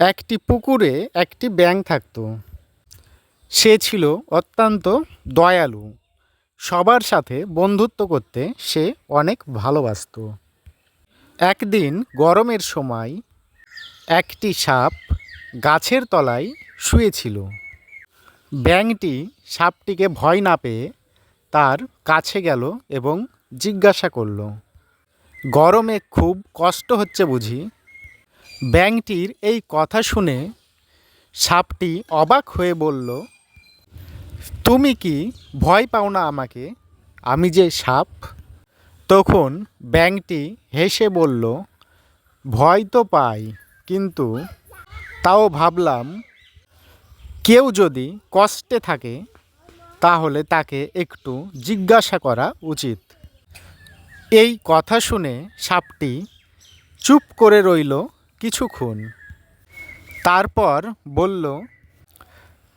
একটি পুকুরে একটি ব্যাঙ থাকতো। সে ছিল অত্যন্ত দয়ালু। সবার সাথে বন্ধুত্ব করতে সে অনেক ভালোবাসতো। একদিন গরমের সময় একটি সাপ গাছের তলায় শুয়েছিল। ব্যাঙটি সাপটিকে ভয় না পেয়ে তার কাছে গেল এবং জিজ্ঞাসা করল, গরমে খুব কষ্ট হচ্ছে বুঝি? ব্যাঙটির এই কথা শুনে সাপটি অবাক হয়ে বলল, তুমি কি ভয় পাও না আমাকে? আমি যে সাপ? তখন ব্যাঙটি হেসে বলল, ভয় তো পাই, কিন্তু তাও ভাবলাম, কেউ যদি কষ্টে থাকে, তাহলে তাকে একটু জিজ্ঞাসা করা উচিত। এই কথা শুনে সাপটি চুপ করে রইল। কিছুক্ষণ। তারপর বলল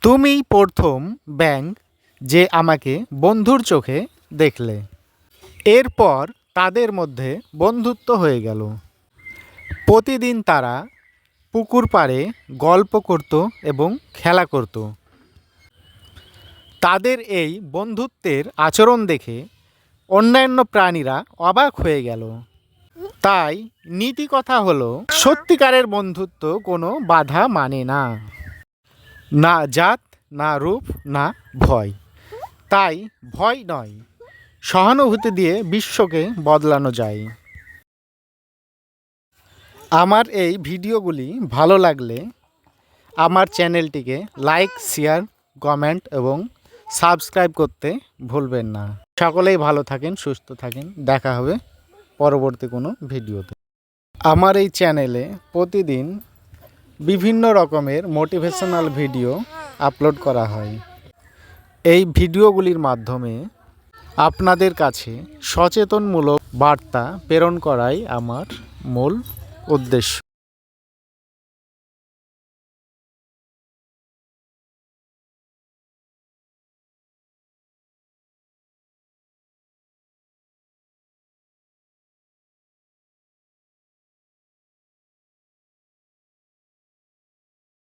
তুমিই প্রথম ব্যাঙ যে আমাকে বন্ধুর চোখে দেখলে। এরপর তাদের মধ্যে বন্ধুত্ব হয়ে গেল। প্রতিদিন তারা পুকুর পাড়ে গল্প করত এবং খেলা করত। তাদের এই বন্ধুত্বের আচরণ দেখে অন্যান্য প্রাণীরা অবাক হয়ে গেল। তাই নীতি কথা হলো, সত্যিকারের বন্ধুত্ব কোনো বাধা মানে না। না জাত, না রূপ, না ভয়। তাই ভয় নয়, সহানুভূতি দিয়ে বিশ্বকে বদলানো যায়। আমার এই ভিডিওগুলি ভালো লাগলে আমার চ্যানেলটিকে লাইক, শেয়ার, কমেন্ট এবং সাবস্ক্রাইব করতে ভুলবেন না। সকলেই ভালো থাকেন, সুস্থ থাকেন। দেখা হবে পরবর্তী কোনো ভিডিওতে। আমার এই চ্যানেলে প্রতিদিন বিভিন্ন রকমের মোটিভেশনাল ভিডিও আপলোড করা হয়। এই ভিডিওগুলির মাধ্যমে আপনাদের কাছে সচেতনমূলক বার্তা প্রেরণ করাই আমার মূল উদ্দেশ্য।